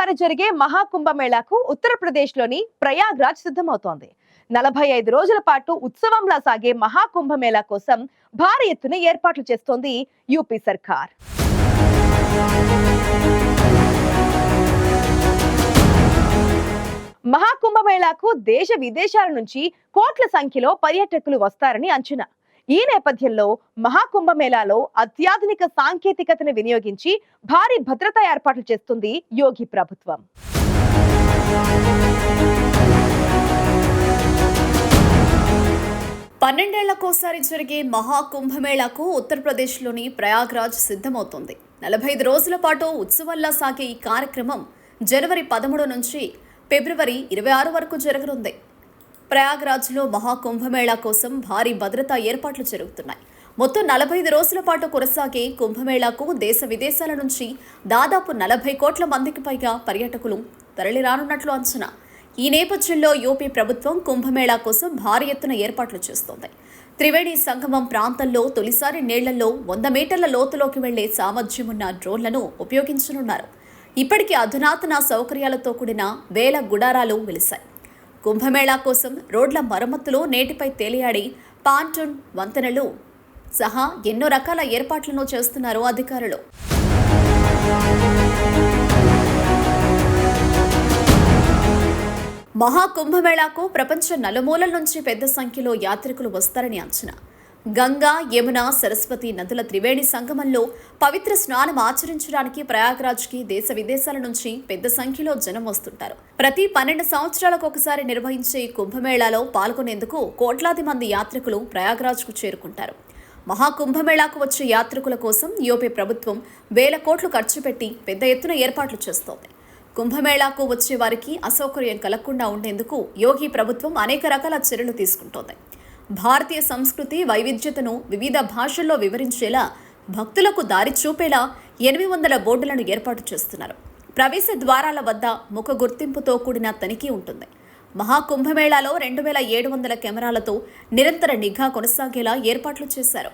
ఒక్కసారి జరిగే మహాకుంభమేళాకు ఉత్తరప్రదేశ్లోని ప్రయాగ్రాజ్ సిద్ధమవుతోంది. నలభై ఐదు రోజుల పాటు ఉత్సవంలా సాగే మహాకుంభమేళా కోసం భారీ ఎత్తున ఏర్పాట్లు చేస్తోంది యూపీ సర్కార్. మహాకుంభమేళాకు దేశ విదేశాల నుంచి కోట్ల సంఖ్యలో పర్యాటకులు వస్తారని అంచనా. ఈ నేపథ్యంలో మహాకుంభమేళాలో అత్యాధునిక సాంకేతికతను వినియోగించి భారీ భద్రతా ఏర్పాట్లు చేస్తుంది యోగి ప్రభుత్వం. పన్నెండేళ్ళకోసారి జరిగే మహాకుంభమేళాకు ఉత్తరప్రదేశ్లోని ప్రయాగ్రాజ్ సిద్ధమవుతోంది. నలభై ఐదు రోజుల పాటు ఉత్సవంలా సాగే ఈ కార్యక్రమం జనవరి పదమూడు నుంచి ఫిబ్రవరి ఇరవై ఆరు వరకు జరగనుంది. ప్రయాగ్రాజ్లో మహాకుంభమేళా కోసం భారీ భద్రతా ఏర్పాట్లు జరుగుతున్నాయి. మొత్తం నలభై ఐదు రోజుల పాటు కొనసాగే కుంభమేళాకు దేశ విదేశాల నుంచి దాదాపు నలభై కోట్ల మందికి పైగా పర్యాటకులు తరలిరానున్నట్లు అంచనా. ఈ నేపథ్యంలో యూపీ ప్రభుత్వం కుంభమేళా కోసం భారీ ఎత్తున ఏర్పాట్లు చేస్తోంది. త్రివేణి సంగమం ప్రాంతంలో తొలిసారి నీళ్ళలో వంద మీటర్ల లోతులోకి వెళ్ళే సామర్థ్యం ఉన్న డ్రోన్లను ఉపయోగించనున్నారు. ఇప్పటికీ అధునాతన సౌకర్యాలతో కూడిన వేల గుడారాలు వెలిశాయి. కుంభమేళా కోసం రోడ్ల మరమ్మతులు నేటిపై తేలియాడి పాంటూన్ వంతెనలు. సహా ఎన్నో రకాల ఏర్పాట్లను చేస్తున్నారు అధికారులు. మహాకుంభమేళాకు ప్రపంచ నలుమూలల నుంచి పెద్ద సంఖ్యలో యాత్రికులు వస్తారని అంచనా. గంగా యమున సరస్వతి నదుల త్రివేణి సంగమంలో పవిత్ర స్నానం ఆచరించడానికి ప్రయాగ్రాజ్కి దేశ విదేశాల నుంచి పెద్ద సంఖ్యలో జనం వస్తుంటారు. ప్రతి పన్నెండు సంవత్సరాలకు ఒకసారి నిర్వహించే ఈ కుంభమేళాలో పాల్గొనేందుకు కోట్లాది మంది యాత్రికులు ప్రయాగ్రాజ్కు చేరుకుంటారు. మహాకుంభమేళాకు వచ్చే యాత్రికుల కోసం యూపీ ప్రభుత్వం వేల కోట్లు ఖర్చు పెట్టి పెద్ద ఎత్తున ఏర్పాట్లు చేస్తోంది. కుంభమేళాకు వచ్చే వారికి అసౌకర్యం కలగకుండా ఉండేందుకు యోగి ప్రభుత్వం అనేక రకాల చర్యలు తీసుకుంటోంది. భారతీయ సంస్కృతి వైవిధ్యతను వివిధ భాషల్లో వివరించేలా భక్తులకు దారి చూపేలా ఎనిమిది వందల బోర్డులను ఏర్పాటు చేస్తున్నారు. ప్రవేశ ద్వారాల వద్ద ముఖ గుర్తింపుతో కూడిన తనిఖీ ఉంటుంది. మహాకుంభమేళాలో రెండు వేల ఏడు వందల కెమెరాలతో నిరంతర నిఘా కొనసాగేలా ఏర్పాట్లు చేశారు.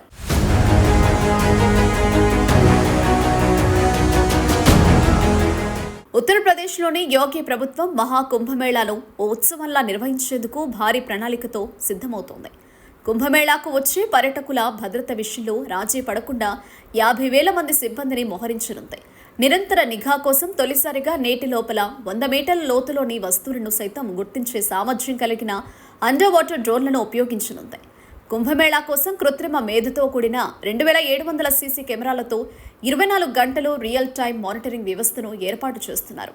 ఉత్తరప్రదేశ్లోని యోగి ప్రభుత్వం మహాకుంభమేళాను ఓ ఉత్సవంలా నిర్వహించేందుకు భారీ ప్రణాళికతో సిద్ధమవుతోంది. కుంభమేళాకు వచ్చే పర్యటకుల భద్రత విషయంలో రాజీ పడకుండా యాభై వేల మంది సిబ్బందిని మోహరించనుంది. నిరంతర నిఘా కోసం తొలిసారిగా నేటి లోపల వంద మీటర్ల లోతులోని వస్తువులను సైతం గుర్తించే సామర్థ్యం కలిగిన అండర్ వాటర్ డ్రోన్లను ఉపయోగించనుంది. కుంభమేళా కోసం కృత్రిమ మేధతో కూడిన రెండు వేల ఏడు వందల సీసీ కెమెరాలతో ఇరవై నాలుగు గంటలు రియల్ టైం మానిటరింగ్ వ్యవస్థను ఏర్పాటు చేస్తున్నారు.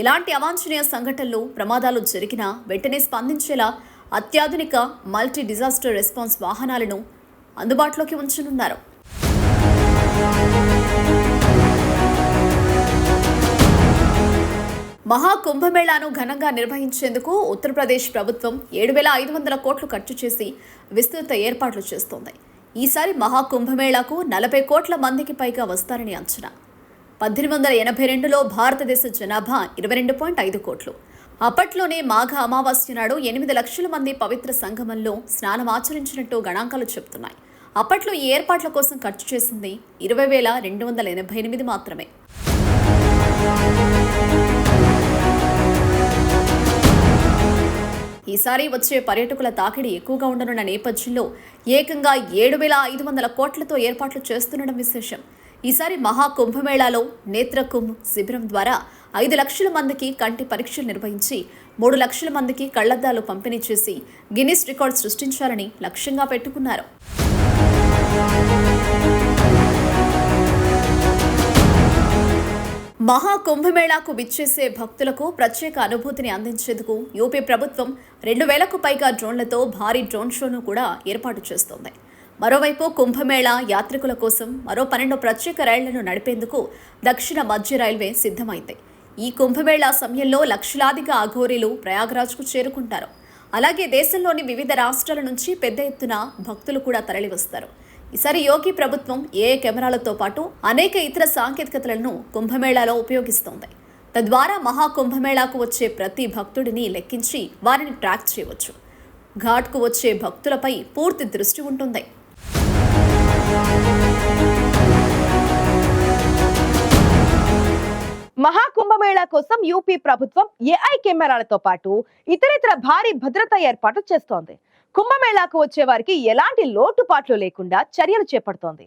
ఇలాంటి అవాంఛనీయ సంఘటనలు ప్రమాదాలు జరిగినా వెంటనే స్పందించేలా అత్యాధునిక మల్టీ డిజాస్టర్ రెస్పాన్స్ వాహనాలను అందుబాటులోకి ఉంచనున్నారు. మహాకుంభమేళాను ఘనంగా నిర్వహించేందుకు ఉత్తరప్రదేశ్ ప్రభుత్వం ఏడు వేల ఐదు వందల కోట్లు ఖర్చు చేసి విస్తృత ఏర్పాట్లు చేస్తోంది. ఈసారి మహాకుంభమేళాకు నలభై కోట్ల మందికి పైగా వస్తారని అంచనా. పద్దెనిమిది వందల ఎనభై రెండులో భారతదేశ జనాభా ఇరవై రెండు పాయింట్ ఐదు కోట్లు. అప్పట్లోనే మాఘ అమావాస్య నాడు ఎనిమిది లక్షల మంది పవిత్ర సంగమంలో స్నానం ఆచరించినట్టు గణాంకాలు చెబుతున్నాయి. అప్పట్లో ఈ ఏర్పాట్ల కోసం ఖర్చు చేసింది ఇరవై వేల రెండు వందల ఎనభై ఎనిమిది మాత్రమే. ఈసారి వచ్చే పర్యాటకుల తాకిడి ఎక్కువగా ఉండనున్న నేపథ్యంలో ఏకంగా ఏడు వేల ఐదు వందల కోట్లతో ఏర్పాట్లు చేస్తుండడం విశేషం. ఈసారి మహా కుంభమేళాలో నేత్రకుంభ్ శిబిరం ద్వారా ఐదు లక్షల మందికి కంటి పరీక్షలు నిర్వహించి మూడు లక్షల మందికి కళ్ళద్దాలు పంపిణీ చేసి గిన్నిస్ రికార్డ్ సృష్టించాలని లక్ష్యంగా పెట్టుకున్నారు. మహా కుంభమేళాకు విచ్చేసే భక్తులకు ప్రత్యేక అనుభూతిని అందించేందుకు యూపీ ప్రభుత్వం రెండు వేలకు పైగా డ్రోన్లతో భారీ డ్రోన్ షోను కూడా ఏర్పాటు చేస్తోంది. మరోవైపు కుంభమేళా యాత్రికుల కోసం మరో పన్నెండు ప్రత్యేక రైళ్ళను నడిపేందుకు దక్షిణ మధ్య రైల్వే సిద్ధమైంది. ఈ కుంభమేళా సమయంలో లక్షలాదిగా అఘోరీలు ప్రయాగ్రాజ్కు చేరుకుంటారు. అలాగే దేశంలోని వివిధ రాష్ట్రాల నుంచి పెద్ద ఎత్తున భక్తులు కూడా తరలివస్తారు. ఈసారి యోగి ప్రభుత్వం ఏ కెమెరాలతో పాటు అనేక ఇతర సాంకేతికతలను కుంభమేళాలో ఉపయోగిస్తోంది. తద్వారా మహాకుంభమేళాకు వచ్చే ప్రతి భక్తుడిని లెక్కించి వారిని ట్రాక్ చేయవచ్చు. ఘాట్కు వచ్చే భక్తులపై పూర్తి దృష్టి ఉంటుంది. మహాకుంభమేళా కోసం యూపీ ప్రభుత్వం ఏఐ కెమెరాలతో పాటు ఇతరితర భారీ భద్రతా ఏర్పాట్లు చేస్తోంది. కుంభమేళాకు వచ్చే వారికి ఎలాంటి లోటుపాట్లు లేకుండా చర్యలు చేపడుతోంది.